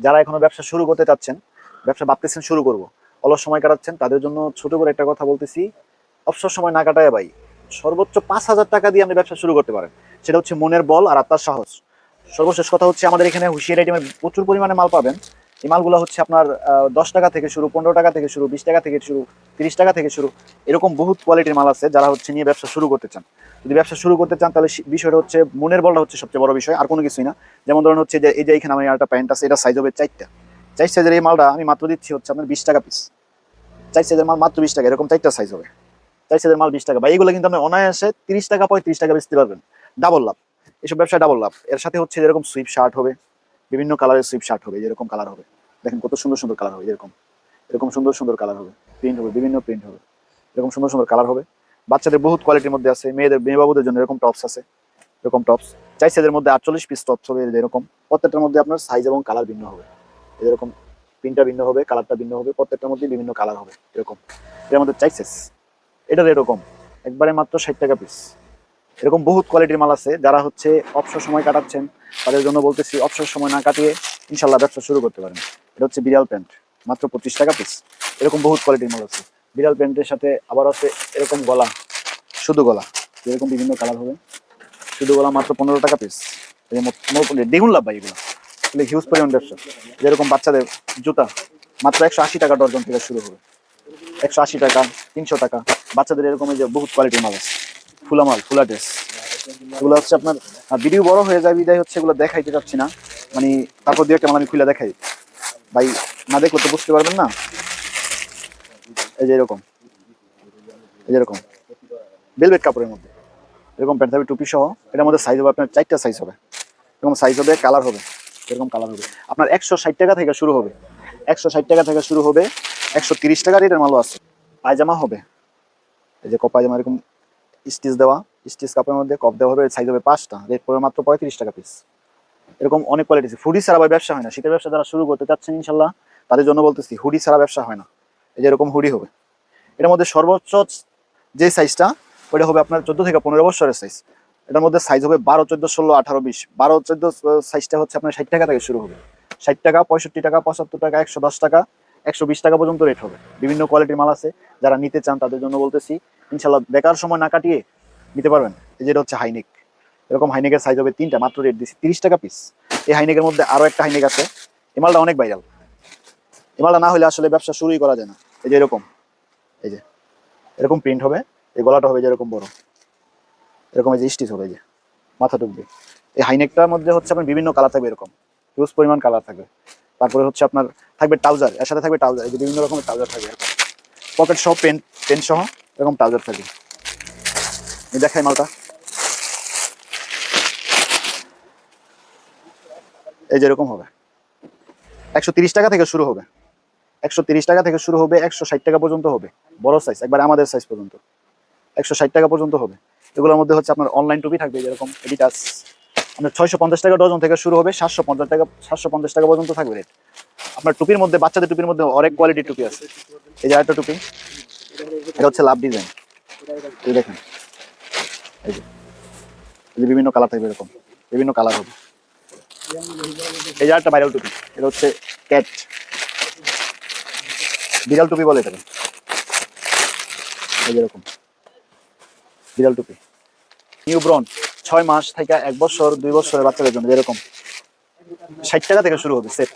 যারা এখনও ব্যবসা শুরু করতে চাচ্ছেন, ব্যবসা ভাবতেছেন শুরু করব। অলস সময় কাটাচ্ছেন, তাদের জন্য ছোট করে একটা কথা বলতেছি। অবসর সময় না কাটায় ভাই, সর্বোচ্চ পাঁচ হাজার টাকা দিয়ে আপনি ব্যবসা শুরু করতে পারেন। সেটা হচ্ছে মনের বল আর আত্মার সাহস। সর্বশেষ কথা হচ্ছে আমাদের এখানে হুশিয়ার আইটেমের প্রচুর পরিমাণে মাল পাবেন। এই মালগুলো হচ্ছে আপনার দশ টাকা থেকে শুরু, পনেরো টাকা থেকে শুরু, বিশ টাকা থেকে শুরু, তিরিশ টাকা থেকে শুরু, এরকম বহুত কোয়ালিটির মাল আছে যারা হচ্ছে নিয়ে ব্যবসা শুরু করতে চান। যদি ব্যবসা শুরু করতে চান, তাহলে বিষয়টা হচ্ছে মনের বলটা হচ্ছে সবচেয়ে বড় বিষয়, আর কোনো কিছুই না। যেমন ধরুন হচ্ছে যে এই যে এখানে আমার একটা প্যান্ট আছে, এটা সাইজ হবে চারটা। চার সাইজের এই মালটা আমি মাত্র দিচ্ছি হচ্ছে আপনার বিশ টাকা পিস চার সাইজের মাল মাত্র বিশ টাকা, এরকম চারটা সাইজ হবে। চার সাইজের মাল বিশ টাকা। বা এগুলো কিন্তু আপনি অনায়াসে তিরিশ টাকা, পঁয়ত্রিশ টাকা বেচতে পারবেন। ডাবল লাভ এসব ব্যবসায় ডাবল লাভ এর সাথে হচ্ছে যেরকম সুইপ শার্ট হবে, বিভিন্ন কালারের সুইপ শার্ট হবে, যেরকম কালার হবে। দেখেন কত সুন্দর সুন্দর কালার হবে এরকম। এরকম সুন্দর সুন্দর কালার হবে। প্রিন্ট হবে, বিভিন্ন প্রিন্ট হবে। এরকম সুন্দর সুন্দর কালার হবে। বাচ্চাদের বহুত কোয়ালিটির মধ্যে আছে, মেয়েদের মেয়ে বাবুদের জন্য এরকম টপস আছে, এরকম টপস চাইছে এদের মধ্যে আটচল্লিশ পিস টপস হবে এরকম। প্রত্যেকটার মধ্যে আপনার সাইজ এবং কালার ভিন্ন হবে। এরকম প্রিন্টটা ভিন্ন হবে কালারটা ভিন্ন হবে, প্রত্যেকটার মধ্যে বিভিন্ন কালার হবে এরকম। এর মধ্যে চাইসেস এটার এরকম। একবারে মাত্র ষাট টাকা পিস এরকম বহুত কোয়ালিটির মাল আছে। যারা হচ্ছে অবসর সময় কাটাচ্ছেন, তাদের জন্য বলতেছি অবসর সময় না কাটিয়ে ইনশাল্লাহ ব্যবসা শুরু করতে পারেন। এটা হচ্ছে বিড়াল প্যান্ট। মাত্র পঁচিশ টাকা পিস এরকম বহুত কোয়ালিটির মাল আছে। বিড়াল প্যান্টের সাথে আবার আছে এরকম গলা। শুধু গলা এরকম বিভিন্ন কালার হবে। শুধু গলা মাত্র পনেরো টাকা পিস দ্বিগুণ লাভ ভাই এগুলো। হিউজ পরিমাণ ব্যবসা। যেরকম বাচ্চাদের জুতা, মাত্র একশো আশি টাকা ডর্জন থেকে শুরু হবে। একশো আশি টাকা, তিনশো টাকা। বাচ্চাদের এরকম যে বহুত কোয়ালিটির মাল আছে। ফুলা মাল, ফুলা ড্রেস এগুলো হচ্ছে আপনার ভিডিও বড় হয়ে যায়, বিদায় হচ্ছে, এগুলো দেখাইতে চাচ্ছি না। মানে তারপর দিয়ে একটা মাল আমি খুলে দেখাই। ভাই, না দেখলে তো বুঝতে পারবেন না। এই যে এরকম। এই যে এরকম। বেলভেট কাপড়ের মধ্যে। এরকম প্যান্ট থাকবে টুপি সহ। এটার মধ্যে সাইজ হবে আপনার চারটা সাইজ হবে। এরকম সাইজ হবে কালার হবে। এরকম কালার হবে। আপনার একশো ষাট টাকা থেকে শুরু হবে। একশো ষাট টাকা থেকে শুরু হবে। একশো তিরিশ টাকা রেটের মালও আছে। পায়জামা হবে। এই যে পায়জামা এরকম স্টিচ দেওয়া। স্টিচ কাপড়ের মধ্যে কপ দেওয়া হবে সাইজ হবে পাঁচটা। রেট পড়বে মাত্র পঁয়ত্রিশ টাকা পিস এরকম অনেক কোয়ালিটি আছে। হুডি ছাড়া ব্যবসা হয় না। শীতের ব্যবসা যারা শুরু করতে চাচ্ছেন ইনশাল্লাহ, তাদের জন্য বলতেছি, হুডি ছাড়া ব্যবসা হয় না। এই যে এরকম হুডি হবে। এটার মধ্যে সর্বোচ্চ যে সাইজটা ওটা হবে আপনার চোদ্দ থেকে পনেরো বছরের সাইজ এটার মধ্যে সাইজ হবে বারো, চোদ্দ, ষোলো, আঠারো, বিশ। বারো, চোদ্দ সাইজটা হচ্ছে আপনার ষাট টাকা থেকে শুরু হবে। ষাট টাকা, পঁয়ষট্টি টাকা, পঁচাত্তর টাকা, একশো দশ টাকা, একশো বিশ টাকা পর্যন্ত রেট হবে। বিভিন্ন কোয়ালিটির মাল আছে, যারা নিতে চান তাদের জন্য বলতেছি, ইনশাল্লাহ বেকার সময় না কাটিয়ে নিতে পারবেন। এই যেটা হচ্ছে হাইনেক এরকম হাইনেকের সাইজ হবে তিনটা, মাত্র রেট দিচ্ছি তিরিশ টাকা পিস এই হাইনেকের মধ্যে আরও একটা হাইনেক আছে। এই মালটা অনেক ভাইরাল এই মালটা না হলে আসলে ব্যবসা শুরুই করা যায় না। এই যে এরকম। এই যে। এরকম প্রিন্ট হবে। এই গলাটা হবে যে এরকম বড়। এরকম এই যে স্টিচ হবে যে, মাথা টুকবে। এই হাইনেকটার মধ্যে হচ্ছে আপনার বিভিন্ন কালার থাকবে এরকম হিউজ পরিমাণ কালার থাকবে। তারপরে হচ্ছে আপনার থাকবে ট্রাউজার এর সাথে থাকবে ট্রাউজার এই যে বিভিন্ন রকমের ট্রাউজার থাকবে এরকম। পকেট সহ পেন পেন সহ এরকম ট্রাউজার থাকবে। দেখাই মালটা। এই যে এরকম হবে। একশো টাকা থেকে শুরু হবে। একশো টাকা থেকে শুরু হবে, একশো ষাট টাকা পর্যন্ত হবে। বড় সাইজ একবার আমাদের সাইজ পর্যন্ত। একশো ষাট টাকা পর্যন্ত হবে। এগুলোর মধ্যে হচ্ছে আপনার অনলাইন টুপি থাকবে, যেরকম এডিটাস আপনার ছয়শো পঞ্চাশ টাকা ডজন থেকে শুরু হবে, সাতশো পঞ্চাশ টাকা, সাতশো পঞ্চাশ টাকা পর্যন্ত থাকবে রেট আপনার টুপির মধ্যে, বাচ্চাদের টুপির মধ্যে অনেক কোয়ালিটির টুপি আছে। এই যে একটা টুপি, এটা হচ্ছে লাভ ডিজাইন এই দেখেন। এই যে এই যে বিভিন্ন কালার থাকবে এরকম, বিভিন্ন কালার হবে। এই যে একটা ভাইরাল টুপি, এটা হচ্ছে ক্যাট বিড়াল টুপি বলে এটাকে। এই যেরকম বিড়াল টুপি। নিউ ব্রন ছয় মাস থেকে এক বছর, দুই বছরের বাচ্চাদের জন্য, যেরকম। ষাট টাকা থেকে শুরু হবে সেট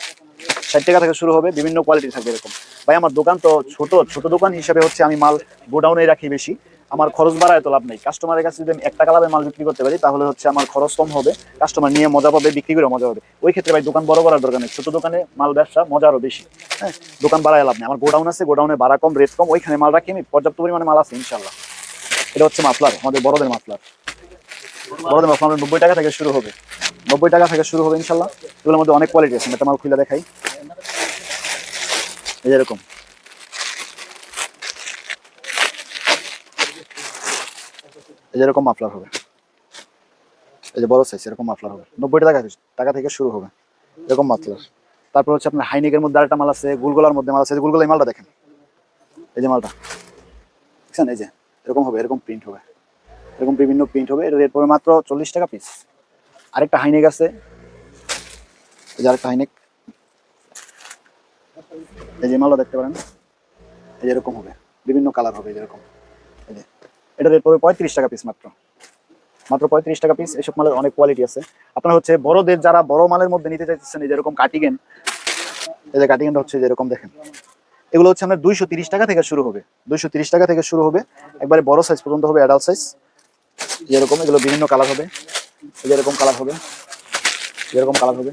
ষাট টাকা থেকে শুরু হবে, বিভিন্ন কোয়ালিটি থাকবে এরকম। ভাই, আমার দোকান তো ছোট ছোট দোকান হিসাবে হচ্ছে আমি মাল গোডাউনে রাখি বেশি। আমার খরচ বাড়ায় তো লাভ নেই। কাস্টমারের কাছে যদি আমি এক টাকা লাভে মাল বিক্রি করতে পারি, তাহলে হচ্ছে আমার খরচ কম হবে। কাস্টমার নিয়ে মজা পাবে, বিক্রি করে মজা হবে ওই ক্ষেত্রে ভাই, দোকান বড় করার দরকার নেই। ছোট দোকানে মাল ব্যবসা, মজা আরও বেশি। হ্যাঁ দোকান বাড়ায় লাভ নেই। আমার গোডাউন আছে, গোডাউনে ভাড়া কম রেট কম, ওইখানে মাল রাখি আমি, পর্যাপ্ত পরিমাণে মাল আছে ইনশাল্লাহ এটা হচ্ছে মাফলার, আমাদের বড়দের মাফলার। বড়দের মাফলার আমাদের নব্বই টাকা থেকে শুরু হবে। নব্বই টাকা থেকে শুরু হবে ইনশাল্লাহ। এগুলোর মধ্যে অনেক কোয়ালিটি আছে আমি একটা খুলে দেখাই। এই যে এরকম। এই যে এরকম মাফলার হবে। এই যে বড় সাইজ এরকম মাফলার হবে। নব্বই টাকা টাকা থেকে শুরু হবে। এরকম মাফলার। তারপর হচ্ছে আপনার হাইনিকের মধ্যে আরেকটা মাল আছে, গুলগোলার মধ্যে মাল আছে। গুলগোলা মালটা দেখেন। এই যে মালটা। দেখছেন? এই যে। এরকম হবে, এরকম প্রিন্ট হবে। এরকম বিভিন্ন প্রিন্ট হবে। এটা রেট পড়বে মাত্র চল্লিশ টাকা পিস আরেকটা হাইনেক আছে। এই যে আরেকটা হাইনেক এই যে মালটা দেখতে পারেন। এই যে এরকম হবে। বিভিন্ন কালার হবে যেরকম এই যে এটা রেট পড়বে পঁয়ত্রিশ টাকা পিস মাত্র। মাত্র পঁয়ত্রিশ টাকা পিস এসব মালের অনেক কোয়ালিটি আছে। আপনার হচ্ছে বড়দের যারা বড় মালের মধ্যে নিতে চাইতেছেন, এই যেরকম কাটিগেন এই যে কাটিগেনটা হচ্ছে যেরকম দেখেন। এগুলো হচ্ছে আমরা দুইশো টাকা থেকে শুরু হবে। দুইশো টাকা থেকে শুরু হবে। একবারে বড় সাইজ পর্যন্ত হবে অ্যাডাল্ট সাইজ যেরকম, এগুলো বিভিন্ন কালার হবে। এই যে এরকম কালার হবে। যেরকম কালার হবে।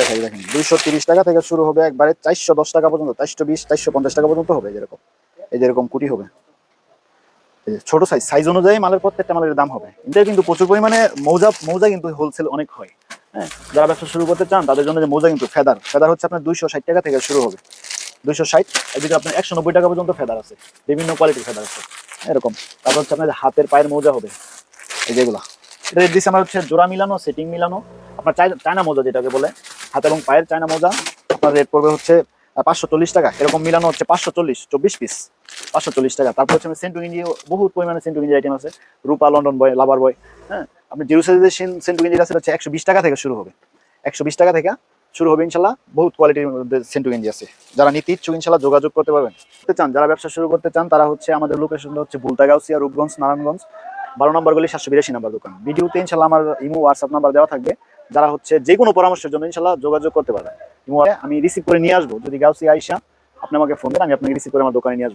দেখাই, দেখেন। দুইশো টাকা থেকে শুরু হবে, একবারে চারশো দশ টাকা পর্যন্ত, চারশো বিশ পঞ্চাশ টাকা পর্যন্ত হবে যেরকম এই যেরকম কুটি হবে। ছোট সাইজ সাইজ অনুযায়ী মালের প্রত্যেকটা মালের দাম হবে। কিন্তু প্রচুর পরিমাণে মৌজা মৌজা কিন্তু হোলসেল অনেক হয়। হ্যাঁ যারা ব্যবসা শুরু করতে চান, তাদের জন্য যে মৌজা কিন্তু ফেদার। ফেদার হচ্ছে আপনার দুইশো ষাট টাকা থেকে শুরু হবে। দুইশো ষাট এদিকে আপনার একশো নব্বই টাকা পর্যন্ত ফেদার আছে। বিভিন্ন কোয়ালিটির ফেদার আছে। এরকম। তারপর হচ্ছে আপনার হাতের পায়ের মোজা হবে, এই যেগুলা এটা দিচ্ছি আমার হচ্ছে জোড়া মিলানো সেটিং মিলানো। আপনার চাই- চায়না মোজা যেটাকে বলে, হাত এবং পায়ের চায়না মোজা। আপনার রেট পড়বে হচ্ছে পাঁচশো চল্লিশ টাকা। এরকম মিলানো হচ্ছে পাঁচশো চল্লিশ, চব্বিশ পিস পাঁচশো চল্লিশ টাকা। তারপর হচ্ছে সেন্টু গিঞ্জি বহুত পরিমাণে সেন্টু গিঞ্জি আইটেম আছে। রূপা লন্ডন বয় লাভার বয় হ্যাঁ? আপনি হচ্ছে একশো বিশ টাকা থেকে শুরু হবে। একশো বিশ টাকা থেকে শুরু হবে ইনশাল্লাহ, বহুত কোয়ালিটির মধ্যে সেন্টু গেঞ্জি আছে। যারা নিতে ইচ্ছুক ইনশাল্লাহ যোগাযোগ করতে পারবেন। করতে চান, যারা ব্যবসা শুরু করতে চান, তারা হচ্ছে আমাদের লোকেশনটা হচ্ছে বুলতাগাউসিয়া, রূপগঞ্জ, নারায়ণগঞ্জ। বারো নম্বর গলি সাতশো বিরাশি নাম্বার দোকান। ভিডিওতে ইনশাল্লাহ আমার ইমো হোয়াটসঅ্যাপ নাম্বার দেওয়া থাকবে। যারা হচ্ছে যে কোনো পরামর্শের জন্য ইনশাল্লাহ যোগাযোগ করতে পারবেন। ইমো, আমি রিসিভ করে নিয়ে আসব। যদি গাউসিয়া আইসা আপনি আমাকে ফোন দেন, আমি আপনাকে রিসিভ করে আমার দোকানে নিয়ে আসব।